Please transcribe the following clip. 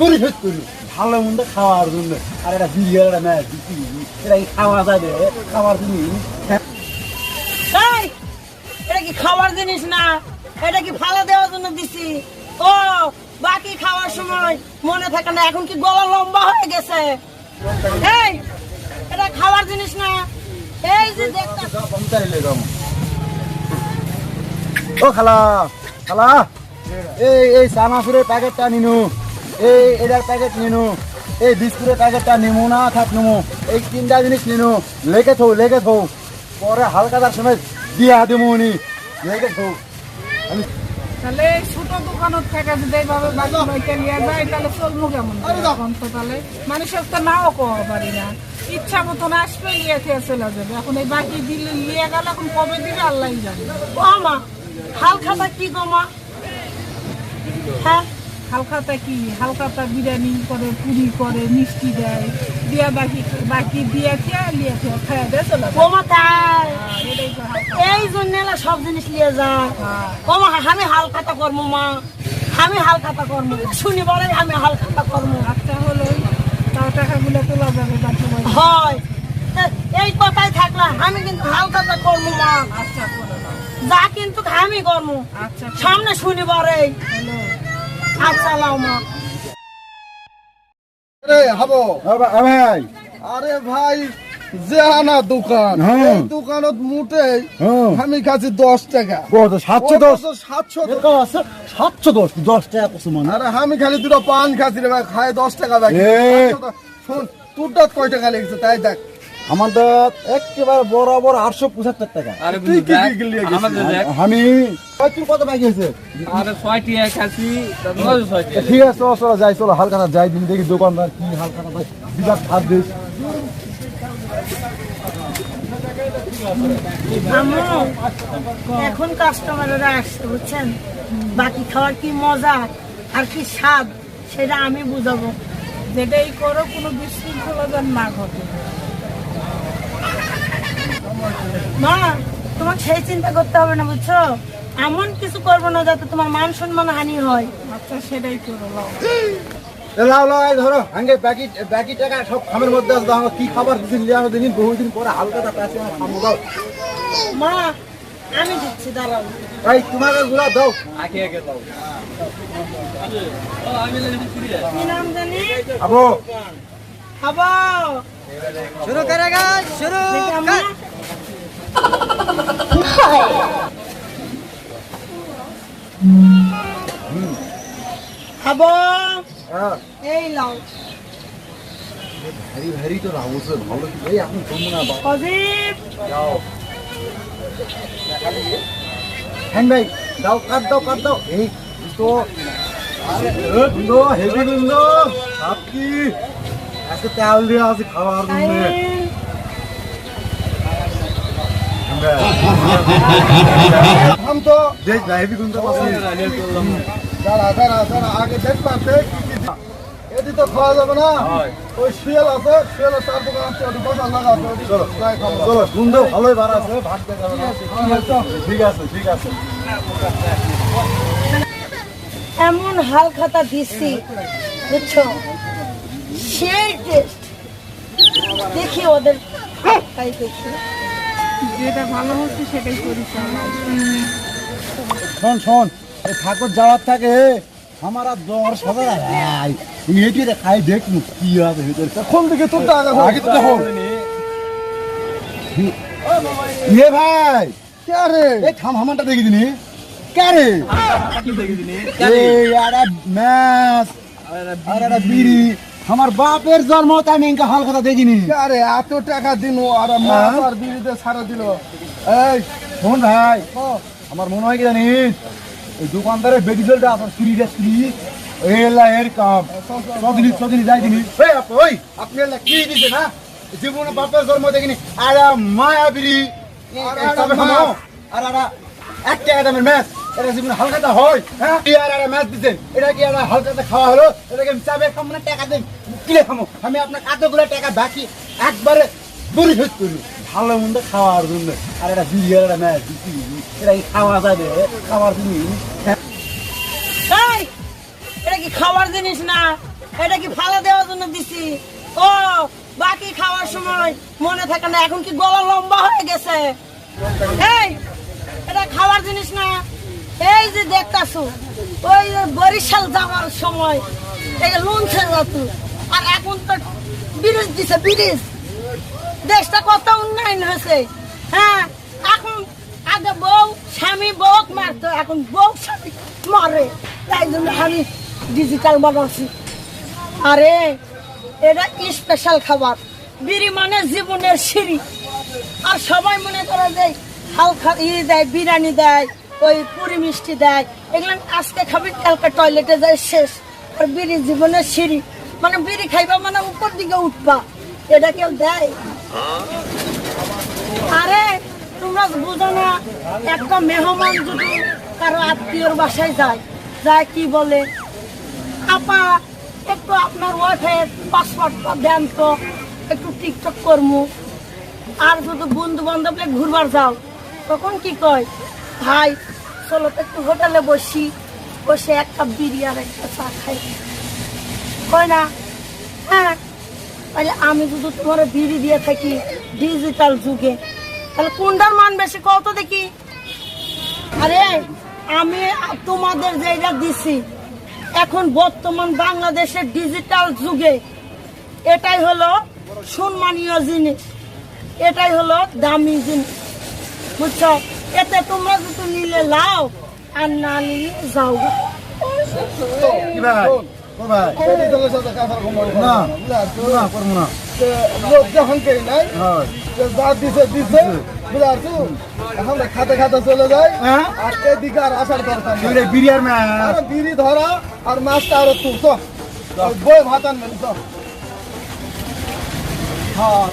পরিশোধ করি। ভালো মন্দ খাওয়ার জন্য। আর একটা বিরিয়ার একটা ম্যাচ এটা কি খাওয়া যাবে? খাওয়ার জিনিস এটা কি খাবার জিনিস না? এটা কি ফালা দেওয়ার জন্য দিছি? ও বাকি খাওয়ার সময় মনে থাকে না এখন কি গলা লম্বা হয়ে গেছে? এই এটা খাবার জিনিস না। এই যে দেখতে ও খালা খালা। এই এই চানাচুরের প্যাকেটটা নিনু। এই এটার প্যাকেট নিনু। এই বিস্কুটের প্যাকেটটা নিমু না থাক নিমু। এই তিনটা জিনিস নিনু। লেগে থো লেগে থো। পরে হালকাদার সময় দিয়া দিমু নি লেগে থো। আমি তাহলে ছোট দোকানত থেকে যদি এইভাবে বাকি লইতে নিয়ে যায় তাহলে চলবো কেমন তো তাহলে? মানুষের তো নাও পারি না। ইচ্ছা মতন আসবে নিয়ে খেয়ে চলে যাবে। এখন এই বাকি দিলে নিয়ে গেল এখন কবে দিবে? আল্লাহ জানে। ও মা হালখাতা কি হ্যাঁ? হালখাতা কি হালখাতা বিরিয়ানি করে পুরি করে মিষ্টি দেয় দিয়া বাকি বাকি দিয়ে খেয়ে নিয়ে খেয়ে দিয়ে চলে। এই জন্য সব জিনিস নিয়ে যায় হ্যাঁ। ও মা আমি হালখাতা করব মা। আমি হালখাতা করব শুনি বলে আমি হালখাতা করব আচ্ছা হলো তাও টাকাগুলো তোলা যাবে বাকি। হয়। এই কথাই থাকলা আমি কিন্তু হালখাতা করব মা। আচ্ছা যা কিন্তু আমি করব আচ্ছা সামনে শুনি বলে। আচ্ছা আরে হাবো। ভাই। আরে ভাই দোকান। হ্যাঁ। এই দোকানত মুটে হ্যাঁ। আমি খাচ্ছি দশ টাকা। কত সাতশো দশ। সাতশো আছে সাতশো দশ। দশ টাকা কত মানে। আরে আমি খালি দুটো পান খাচ্ছি রে ভাই খাই দশ টাকা দেখ। শোন কয় টাকা লেগেছে তাই দেখ। আমাদের একেবারে বরাবর আটশো পঁচাত্তর টাকা। আমি কত বাকি আছে। ঠিক আছে চলো চলো যাই চলো হালকাটা যাই দিন দেখি দোকানদার কি হালকাটা বিরাট দিস। এখন কাস্টমাররা আসছে বুঝছেন? বাকি খাওয়ার কি মজা আর কি স্বাদ সেটা আমি বুঝাবো। যেটাই করো কোনো বিশৃঙ্খলা যেন না ঘটে। মা তোমাকে সেই চিন্তা করতে হবে না বুঝছ? এমন কিছু করব না যাতে তোমার মান সম্মান হানি হয়। আচ্ছা সেটাই করো লাও। লাও লাও এই ধরো আগে বাকি বাকি টাকা সব খামের মধ্যে আছে দাও কি খাবার দিন লিয়ে আমাদের দিন বহুদিন পরে হালকাটা পাশে আমার খামো দাও। মা আমি দিচ্ছি দাঁড়াও। ভাই তোমাকে গুলা দাও। আগে আগে দাও। কি নাম জানি? আবো শুরু করেগা শুরু। খাব। হ্যাঁ। এই লাও। ভারী ভারী তো রাহুস ভালো কি? ভাই আপনি কমু না বা অজিব যাও। হ্যাঁ ভাই দাও কাট দাও কাট দাও। এই তো বন্ধু হেভি বন্ধু আপনি আজকে তেল দিয়ে আছে খাওয়ার জন্য। থাম তো। দেখ না হেভি বন্ধু আছে দাঁড়া দাঁড়া দাঁড়া আগে পাচ্ছে এটি তো খাওয়া যাবে না। ওই শিয়াল আছে শিয়ালের চার দোকান আছে ওটি বসার লাগা আছে চলো ভালোই বার আছে ভাত। ঠিক আছে ঠিক আছে এমন হাল খাতা দিচ্ছি বুঝছ? সেই টেস্ট দেখি ওদের তাই দেখি। যেটা ভালো হচ্ছে সেটাই করি। শোন শোন এই ঠাকুর যাওয়ার থাকে আমার আর এটি খাই দেখ নু কি আছে ভিতরে কোন দিকে তোরটা আগে আগে তো দেখো। ইয়ে ভাই কে রে? এই থাম হামানটা দেখি দিনি। কে রে? এই আরে ম্যাচ আর বিড়ি। আমার বাপের জন্ম তো আমি ইনকা হাল কথা দেখিনি। কে রে এত টাকা দিন আর মাছ আর বিড়িতে ছাড়া দিল। এই শোন ভাই আমার মনে হয় কি জানিস? ওই দোকানদারের বেডিজলটা আপনার স্ত্রীটা স্ত্রী এলা এর কাম। সদিনী সদিনী যাই দিনি আপ- ওই আপনি এলা কি দিছে না জীবনে বাপের জন্ম দেখিনি। আর মায়া বিড়ি। আর একটা আর আর এক ম্যাচ এটা জীবনে হালকাটা হয় হ্যাঁ? কি আর আর ম্যাচ দিছেন। এটা কি আর হালকাটা খাওয়া হলো? এটাকে আমি চাবে খাব না টাকা দেন। কিলে খামো। আমি আপনার কতগুলো টাকা বাকি একবারে পরিশোধ করি। ভালো মন্দ খাওয়ার জন্য। আর একটা বিড়ি আর একটা ম্যাচ দিচ্ছি এটা কি খাওয়া যাবে? খাওয়ার জিনিস এটা কি খাবার জিনিস না? এটা কি ফালা দেওয়ার জন্য দিছি? ও, বাকি খাওয়ার সময় মনে থাকে না, এখন কি গলা লম্বা হয়ে গেছে? এই, এটা খাওয়ার জিনিস না। এই যে দেখতাছো, ওই বরিশাল যাওয়ার সময়, এই লুনছে যত আর এখন তো ব্রিজ দিছে, ব্রিজ। দেশটা কত উন্নয়ন হয়েছে হ্যাঁ? এখন আগে বউ, স্বামী বউ মারতো, এখন বউ, স্বামী মারে। তাই জন্য আমি ডিজিটাল বানাচ্ছি। আরে, এটা স্পেশাল খাবার। বিড়ি মানে জীবনের সিঁড়ি। আর সবাই মনে করে যে হালকা ই দেয়, বিরিয়ানি দেয়, ওই পুরি মিষ্টি দেয়। এগুলো আজকে খাবি, কালকে টয়লেটে যায় শেষ। আর বিড়ি জীবনের সিঁড়ি। মানে বিড়ি খাইবা মানে উপর দিকে উঠবা। এটা কেউ দেয়? আরে, তোমরা বুঝো না, একটা মেহমান যদি কারও আত্মীয়র বাসায় যায় যায় কি বলে? আপা, একটু আপনার ওয়াইফের পাসপোর্টটা দেন তো, একটু টিকটক করমু। আর যদি বন্ধু বান্ধব ঘুরবার যাও, তখন কি কয়? ভাই, চলো একটু হোটেলে বসি, বসে এক কাপ আর একটা চা খাই। কয় না? হ্যাঁ তাহলে আমি যদি তোমার বিড়ি দিয়ে থাকি ডিজিটাল যুগে। তাহলে কোনটার মান বেশি কত দেখি। আরে, আমি তোমাদের যেটা দিছি। এখন বর্তমান বাংলাদেশের ডিজিটাল যুগে, এটাই হলো সম্মানীয় জিনিস। এটাই হলো দামি জিনিস। বুঝছ? এতে তোমরা যদি নিলে লাও, আর না নিলে যাও। খাতে খাতে চলে যায়। হ্যাঁ? আর আর আসার দরকার বিড়ি ধরা আর মাছটা আরও তুল বই ভাত আনবেন হ্যাঁ।